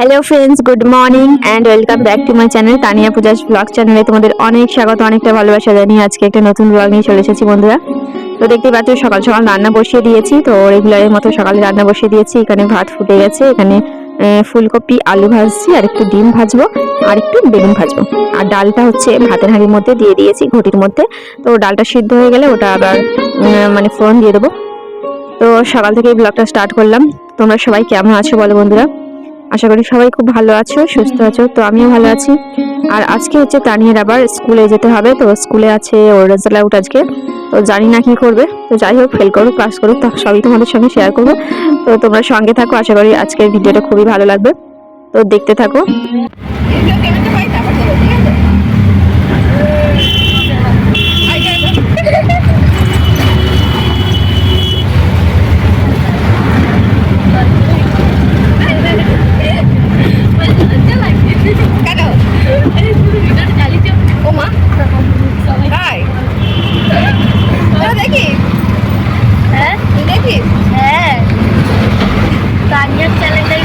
Hello friends good morning and welcome back to my channel Tania Puja's blog চ্যানেলে তোমাদের অনেক স্বাগত, অনেকটা ভালোবাসা জানিয়ে আজকে একটা নতুন ব্লগ নিয়ে চলে এসেছি বন্ধুরা। তো দেখতে পাচ্ছ, সকাল সকাল রান্না বসিয়ে দিয়েছি, তো রেগুলারের মতো সকালে রান্না বসিয়ে দিয়েছি। এখানে ভাত ফুটে গেছে, এখানে ফুলকপি, আলু ভাজছি, আর একটু ডিম ভাজবো, আর একটু বেগুন ভাজবো। আর ডালটা হচ্ছে ভাতের হাঁড়ির মধ্যে দিয়ে দিয়েছি, ঘটির মধ্যে। তো ডালটা সিদ্ধ হয়ে গেলে ওটা আবার মানে ফোড়ন দিয়ে দেবো। তো সকাল থেকে ব্লগটা স্টার্ট করলাম। তোমরা সবাই কেমন আছো বলো বন্ধুরা? আশা করি সবাই খুব ভালো আছো সুস্থ আছো তো আমিও ভালো আছি। আর আজকে হচ্ছে তানিয়ার আবার স্কুলে যেতে হবে তো স্কুলে আছে ওর রেজাল্ট আউট আজকে তো জানি না কি করবে। তো যাই হোক ফেল করুক পাস করুক তা সবই তোমাদের সঙ্গে শেয়ার করব। তো তোমরা সঙ্গে থাকো আশা করি আজকের ভিডিওটা খুবই ভালো লাগবে। তো দেখতে থাকো তাই তোরা দেখিস হ্যাঁ তুই দেখিস হ্যাঁ তানিয়ার চ্যানেলটাই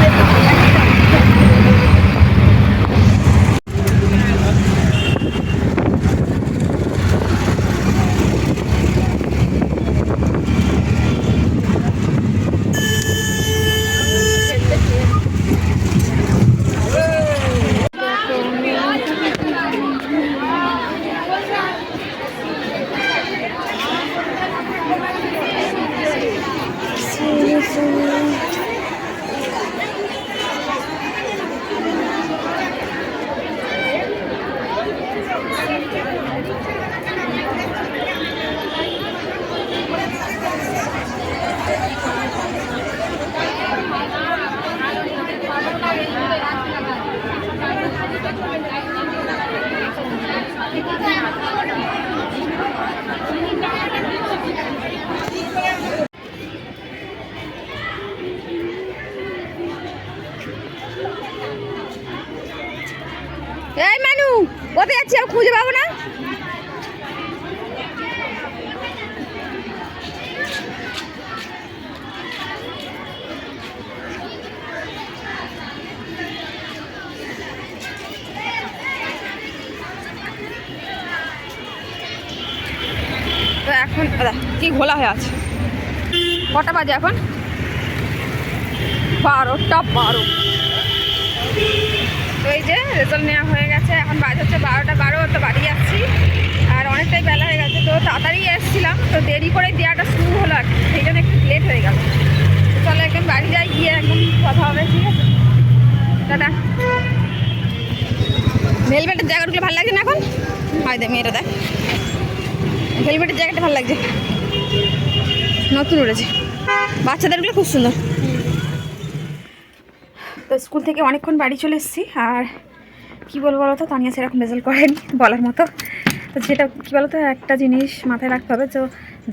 এই মানু কোথায় যাচ্ছি আর খুঁজে পাবো না? তো এখন কি ঘোলা হয়ে আছে? কটা বাজে এখন? বারোটা বারো। তো যে রেজাল্ট নেওয়া হয়ে গেছে। এখন বাজে হচ্ছে বারোটা বারো, তো বাড়ি যাচ্ছি। আর অনেকটাই বেলা হয়ে গেছে, তো তাড়াতাড়ি এসেছিলাম। তো দেরি করে দেওয়াটা শুরু হলো আর কি। সেই জন্য একটু লেট হয়ে গেল। চলো একদম বাড়ি যাই, গিয়ে একদম কথা হবে, ঠিক আছে? দাদা ভেলভেটের জায়গাগুলো ভালো লাগছে না এখন? হয় দে মেয়েটা দেখ। ভেলভেটের জায়গাটা ভালো লাগছে। নতুন উঠেছে বাচ্চাদেরগুলো খুব সুন্দর। তো স্কুল থেকে অনেকক্ষণ বাড়ি চলে এসেছি। আর কি বলব বলো তো, তানিয়া সেরকম রেজাল্ট করেনি, বলার মতো। তো যেটা, কী বলো তো একটা জিনিস মাথায় রাখতে হবে তো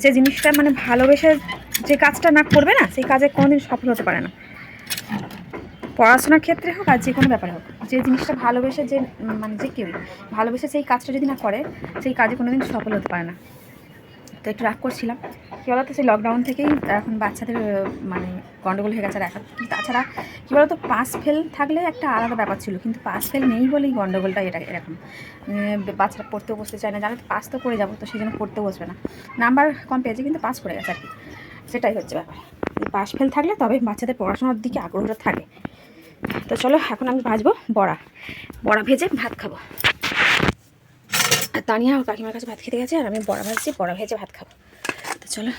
যে জিনিসটা মানে ভালোবেসে যে কাজটা না করবে না, সেই কাজে কোনোদিন সফল হতে পারে না। পড়াশোনার ক্ষেত্রে হোক আর যে কোনো ব্যাপারে হোক, যে জিনিসটা ভালোবেসে যে মানে যে কেউ, ভালোবেসে সেই কাজটা যদি না করে, সেই কাজে কোনোদিন সফল হতে পারে না। তো একটু রাগ করছিলাম। কী বলতো, সেই লকডাউন থেকেই এখন বাচ্চাদের মানে গন্ডগোল হয়ে গেছে আর তাছাড়া কী বলতো পাস ফেল থাকলে একটা আলাদা ব্যাপার ছিল, কিন্তু পাস ফেল নেই বলেই গন্ডগোলটা এটা এরকম। বাচ্চারা পড়তেও বসতে চায় না, জানো তো পাস তো করে যাব, তো সেই জন্য পড়তেও বসবে না। নাম্বার কম পেয়েছে, কিন্তু পাস করে গেছে আর কি। সেটাই হচ্ছে ব্যাপার। পাস ফেল থাকলে তবে বাচ্চাদের পড়াশোনার দিকে আগ্রহটা থাকে। তো চলো, এখন আমি ভাজবো বড়া। বড়া ভেজে ভাত খাব। আর তানিয়া কাকিমার কাছে ভাত খেতে গেছে আর আমি বড়া ভাজছি, বড়া ভেজে ভাত খাব। তো চলো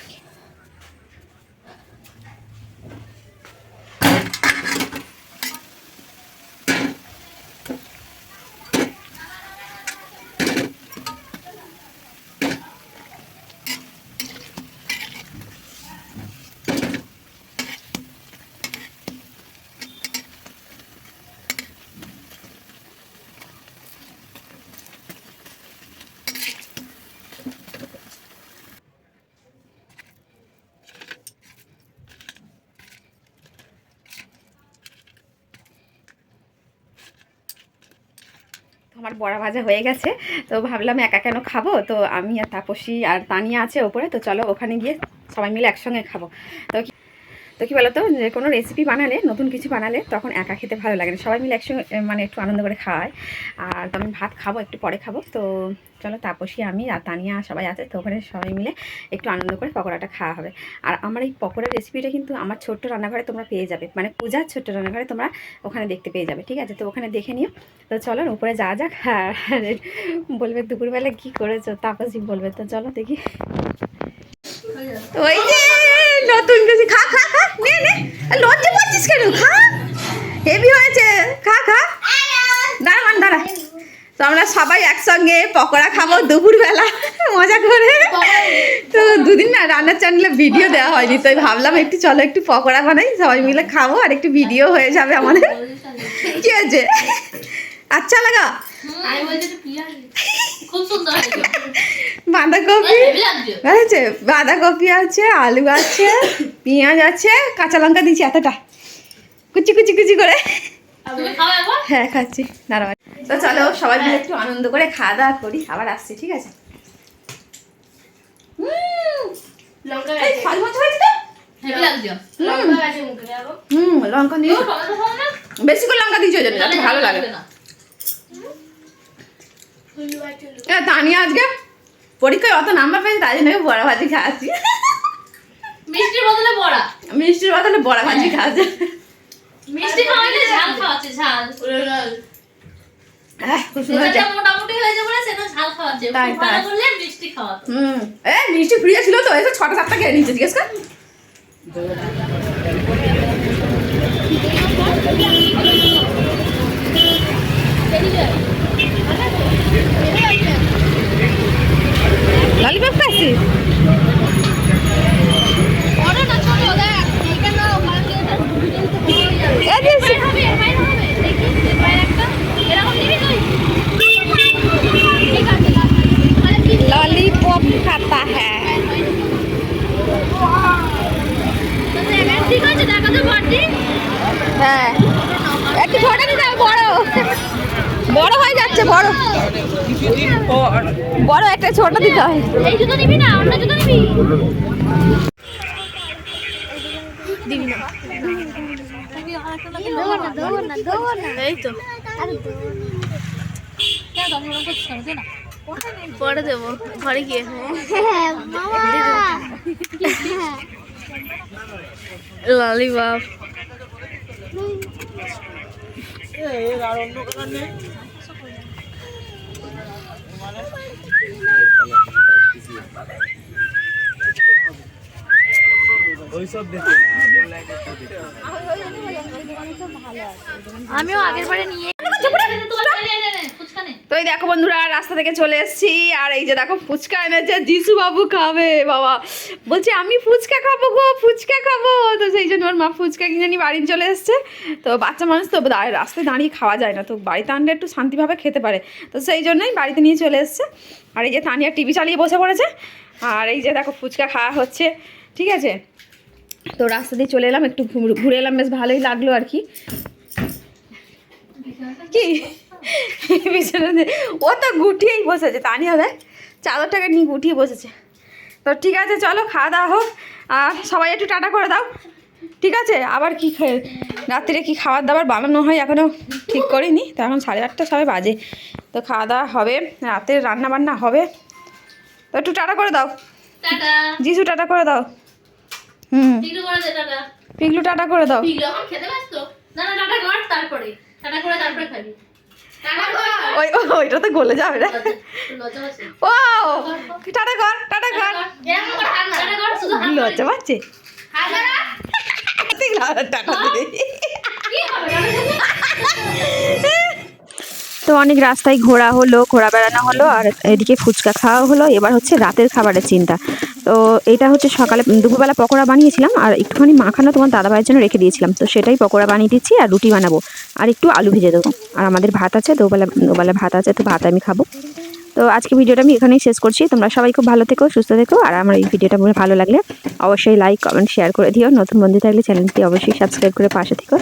বড়া ভাজা হয়ে গেছে। তো ভাবলাম একা কেন খাব? তো আমি আর তাপসী আর তানিয়া আছে ওপরে, তো চলো ওখানে গিয়ে সবাই মিলে একসঙ্গে খাব। তো তো কী বলতো? যে কোনো রেসিপি বানালে, নতুন কিছু বানালে তখন একা খেতে ভালো লাগে না। সবাই মিলে একসঙ্গে মানে একটু আনন্দ করে খাওয়ায়। আর তো আমি ভাত খাব, একটু পরে খাব। তো চলো তাপসী, আমি আর তানিয়া সবাই আছে, তো ওখানে সবাই মিলে একটু আনন্দ করে পকোড়াটা খাওয়া হবে। আর আমার এই পকোড়ার রেসিপিটা কিন্তু আমার ছোট্ট রান্নাঘরে তোমরা পেয়ে যাবে। মানে পূজার ছোট্ট রান্নাঘরে তোমরা ওখানে দেখতে পেয়ে যাবে, ঠিক আছে? তো ওখানে দেখে নিও। তো চলো উপরে যা যাক। আর বলবে দুপুরবেলা কী করেছ? তাপসই বলবে, তো চলো দেখি। ওই যে কিছু খা খা খা। নে নে। লজ্জা পাচ্ছিস কেন? খা। হেভি হয়েছে। খা খা। দাঁড়া, মান, দাঁড়া। তো আমরা সবাই একসঙ্গে পকোড়া খাব দুপুরবেলা। মজা করে। তো দুদিন না রান্নার চ্যানেলে ভিডিও দেওয়া হয়নি। তাই ভাবলাম একটু চলো একটু পকোড়া বানাই। সবাই মিলে খাব। আর একটু ভিডিও হয়ে যাবে আমাদের। কি হয়েছে? আচ্ছা লাগা। বাঁধাকপি। আছে বাঁধাকপি আছে আলু আছে পেঁয়াজ আছে কাঁচা লঙ্কা দিয়েছি এতটা। কুচি কুচি কুচি করে। হ্যাঁ খাচ্ছি। দাঁড়াও। তো চলো সবাই মিলে একটু আনন্দ করে খাওয়া দাওয়া করি আবার আসছি ঠিক আছে? লঙ্কা বেশি করে লঙ্কা দিয়েছ ভালো লাগে। না। এ, তানিয়া আজকে পরীক্ষায় অত নাম্বার পেয়েছে তাই জন্য বড়া ভাজি খাচ্ছি। মিষ্টির বদলে বড়া। মিষ্টির বদলে বড়া ভাজি খাচ্ছে। মিষ্টি খাওয়াইলে ঝাল খাওয়াচ্ছে ঝাল। খাওয়াচ্ছে। করলে মিষ্টি মিষ্টি ছিল তো ছটা সাতটা খেয়ে নিচ্ছে জিজ্ঞেস কর। হ্যাঁ একটু ছোট দিতে হবে বড়। বড় হয়ে যাচ্ছে বড়। বড় একটা ছোট দিতে হয়। এই জুতো নিবি না অন্য জুতো নিবি? এই তো। পরে দেবো ঘরে গিয়ে। ললিপপ আমিও আগের বারে নিয়ে তো এই দেখো বন্ধুরা রাস্তা থেকে চলে এসেছি। আর এই যে দেখো ফুচকা এনেছে যিশু বাবু খাবে বাবা। বলছে আমি ফুচকা খাব গো ফুচকা খাব। তো সেই জন্য ওর মা ফুচকা কিনে নিয়ে বাড়ি চলে এসছে। তো বাচ্চা মানুষ তো রাস্তায় দাঁড়িয়ে খাওয়া যায় না। তো বাড়িতে আনলে একটু শান্তিভাবে খেতে পারে। তো সেই জন্যই বাড়িতে নিয়ে চলে এসছে। আর এই যে তানিয়া টিভি চালিয়ে বসে পড়েছে। আর এই যে দেখো ফুচকা খাওয়া হচ্ছে ঠিক আছে? তো রাস্তা দিয়ে চলে এলাম একটু ঘুরে এলাম বেশ ভালোই লাগল আর কি। কি? বিছানাতে ও তো গুটিয়েই বসেছে তা নিয়ে দেখ চাদরটাকে নিয়ে গুটিয়ে বসেছে। তো ঠিক আছে চলো খাওয়া দাওয়া হোক আর সবাই একটু টাটা করে দাও। ঠিক আছে আবার কি খেয়ে রাত্রিরে কি খাবার দাবার বানানো হয় এখনও ঠিক করিনি তো এখন সাড়ে আটটা সবাই বাজে। তো খাওয়া দাওয়া হবে রাতের রান্না বান্না হবে। তো একটু টাটা করে দাও। যিশু টাটা করে দাও। হুম। দে টাটা। পিগলু টাটা করে দাও। না না টাটা কর তারপরে। টাটা করে তারপরে খাবি। ওই ওইটা তো গলে যাবে রে। ও টাটা কর টাটা কর। লজ্জা পাচ্ছে। টাটা তো অনেক রাস্তায় ঘোরা হলো, ঘোরা বেড়ানো হলো, আর এদিকে ফুচকা খাওয়া হলো। এবার হচ্ছে রাতের খাবারের চিন্তা। তো এটা হচ্ছে সকালে দুপুরবেলা পকোড়া বানিয়েছিলাম, আর একটুখানি মাখানো তোমার দাদাভাইয়ের জন্য রেখে দিয়েছিলাম। তো সেটাই পকোড়া বানিয়ে দিচ্ছি, আর রুটি বানাবো। আর একটু আলু ভেজে দেবো। আর আমাদের ভাত আছে দুবেলা দুবেলা ভাত আছে, তো ভাত আমি খাব। তো আজকে ভিডিওটা আমি এখানেই শেষ করছি। তোমরা সবাই খুব ভালো থেকো, সুস্থ থেকো, আর আমার এই ভিডিওটা মনে ভালো লাগলে অবশ্যই লাইক, কমেন্ট, শেয়ার করে দিও। নতুন বন্ধু থাকলে চ্যানেলটি অবশ্যই সাবস্ক্রাইব করে পাশে থেকো।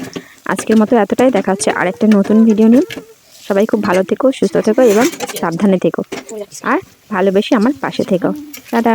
আজকের মতো এতটাই, দেখা হচ্ছে আরেকটা নতুন ভিডিও নিয়ে। সবাই খুব ভালো থেকো, সুস্থ থেকো এবং সাবধানে থেকো। আর ভালোবেসে আমার পাশে থেকো। দাদা